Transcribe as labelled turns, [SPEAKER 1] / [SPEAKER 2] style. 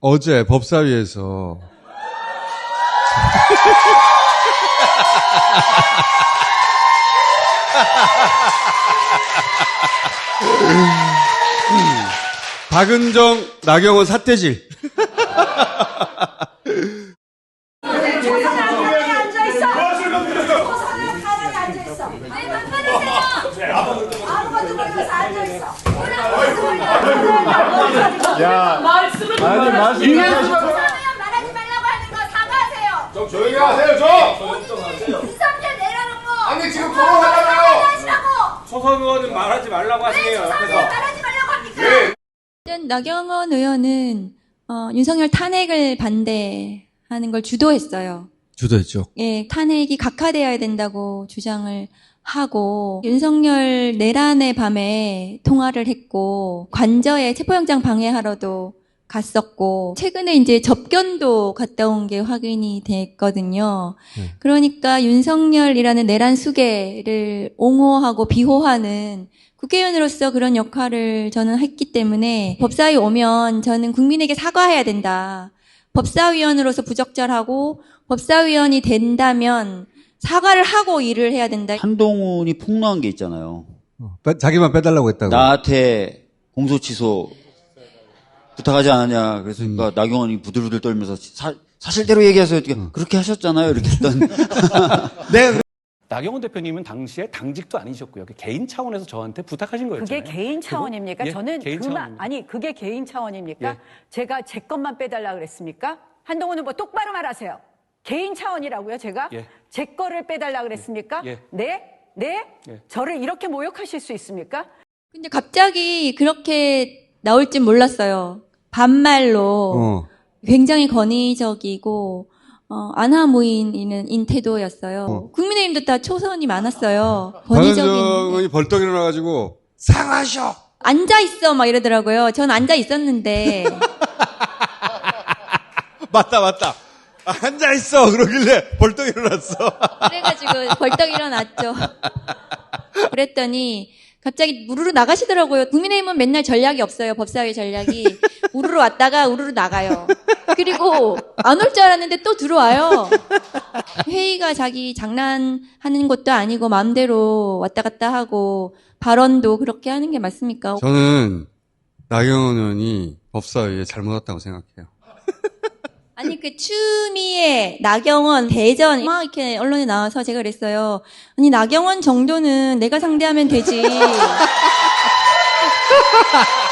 [SPEAKER 1] 어제 법사위에서 박은정, 나경원 사태질.
[SPEAKER 2] 앉
[SPEAKER 3] 아니 말씀
[SPEAKER 2] 말하지 말라고 하는 거 사과하세요.
[SPEAKER 3] 좀 조용히 하세요 좀.
[SPEAKER 2] 이성재 내려놓고.
[SPEAKER 3] 아니, 지금 토론하잖아요.
[SPEAKER 2] 하시라고.
[SPEAKER 4] 초선 의원은 말하지 말라고
[SPEAKER 2] 왜
[SPEAKER 4] 하시네요 옆에서
[SPEAKER 2] 말하지 말라고 합니까?
[SPEAKER 5] 일단 나경원 의원은 어, 윤석열 탄핵을 반대하는 걸 주도했어요.
[SPEAKER 1] 주도했죠.
[SPEAKER 5] 예, 탄핵이 각하되어야 된다고 주장을 하고 윤석열 내란의 밤에 통화를 했고 관저에 체포영장 방해하러도 갔었고 최근에 이제 접견도 갔다 온 게 확인이 됐거든요.
[SPEAKER 1] 네.
[SPEAKER 5] 그러니까 윤석열이라는 내란 수계를 옹호하고 비호하는 국회의원으로서 그런 역할을 저는 했기 때문에 법사위 오면 저는 국민에게 사과해야 된다. 법사위원으로서 부적절하고 법사위원이 된다면 사과를 하고 일을 해야 된다.
[SPEAKER 6] 한동훈이 폭로한 게 있잖아요.
[SPEAKER 1] 어, 빼- 자기만 빼달라고 했다고.
[SPEAKER 6] 나한테 공소 취소 부탁하지 않았냐. 그래서 그러니까 나경원이 부들부들 떨면서 사, 사실대로 얘기하세요. 어떻게 그렇게 하셨잖아요. 이렇게 했던.
[SPEAKER 1] 네,
[SPEAKER 7] 나경원 대표님은 당시에 당직도 아니셨고요. 그 개인 차원에서 저한테 부탁하신 거였잖아요.
[SPEAKER 8] 그게 개인 차원입니까?
[SPEAKER 7] 예,
[SPEAKER 8] 저는
[SPEAKER 7] 개인
[SPEAKER 8] 그만
[SPEAKER 7] 차원입니다.
[SPEAKER 8] 아니 그게 개인 차원입니까?
[SPEAKER 7] 예.
[SPEAKER 8] 제가 제 것만 빼달라 그랬습니까? 한동훈은 뭐 똑바로 말하세요. 개인 차원이라고요, 제가?
[SPEAKER 7] 예.
[SPEAKER 8] 제 거를 빼달라 그랬습니까?
[SPEAKER 7] 예.
[SPEAKER 8] 네? 네?
[SPEAKER 7] 예.
[SPEAKER 8] 저를 이렇게 모욕하실 수 있습니까?
[SPEAKER 5] 근데 갑자기 그렇게 나올 줄 몰랐어요. 반말로
[SPEAKER 1] 어.
[SPEAKER 5] 굉장히 권위적이고 어, 안하무인인 태도였어요. 국민의힘도 다 초선이 많았어요. 권위적인
[SPEAKER 1] 벌떡 일어나가지고 사과하셔.
[SPEAKER 5] 앉아 있어 막 이러더라고요. 전 앉아 있었는데
[SPEAKER 1] 맞다 맞다. 아, 앉아 있어 그러길래 벌떡 일어났어.
[SPEAKER 5] 그래가지고 벌떡 일어났죠. 그랬더니 갑자기 우르르 나가시더라고요. 국민의힘은 맨날 전략이 없어요. 법사위 전략이 우르르 왔다가 우르르 나가요. 그리고 안 올 줄 알았는데 또 들어와요. 회의가 자기 장난하는 것도 아니고 마음대로 왔다 갔다 하고 발언도 그렇게 하는 게 맞습니까?
[SPEAKER 1] 저는 나경원 의원이 법사위에 잘못 왔다고 생각해요.
[SPEAKER 5] 아니 그 추미애, 나경원, 대전 막 이렇게 언론에 나와서 제가 그랬어요. 아니 나경원 정도는 내가 상대하면 되지.